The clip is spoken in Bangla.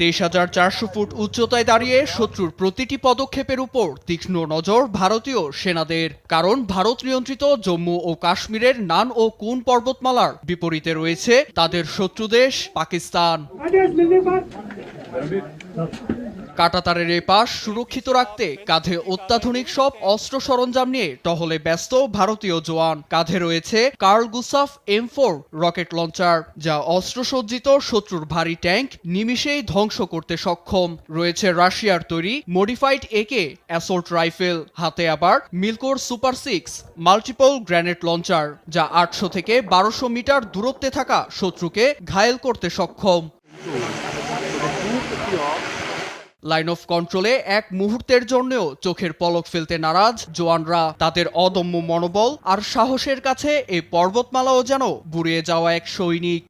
তেইশ হাজার চারশো ফুট উচ্চতায় দাঁড়িয়ে শত্রুর প্রতিটি পদক্ষেপের উপর তীক্ষ্ণ নজর ভারতীয় সেনাদের। কারণ ভারত নিয়ন্ত্রিত জম্মু ও কাশ্মীরের নান ও কুন পর্বতমালার বিপরীতে রয়েছে তাদের শত্রু দেশ পাকিস্তান। কাটাতারের এ পাশ সুরক্ষিত রাখতে কাঁধে অত্যাধুনিক সব অস্ত্র সরঞ্জাম নিয়ে টহলে ব্যস্ত ভারতীয় জওয়ান। কাঁধে রয়েছে Carl Gustaf M four rocket launcher, যা অস্ত্রসজ্জিত শত্রুর ভারী ট্যাঙ্ক নিমিষেই ধ্বংস করতে সক্ষম। রয়েছে রাশিয়ার তৈরি মডিফাইড একে অ্যাসোল্ট রাইফেল, হাতে আবার Milkor super six multiple grenade launcher, যা আটশো থেকে বারোশো মিটার দূরত্বে থাকা শত্রুকে ঘায়েল করতে সক্ষম। লাইন অফ কন্ট্রোলে এক মুহূর্তের জন্যও চোখের পলক ফেলতে নারাজ জোয়ানরা। তাদের অদম্য মনোবল আর সাহসের কাছে এই পর্বতমালাও যেন বুড়িয়ে যাওয়া এক সৈনিক।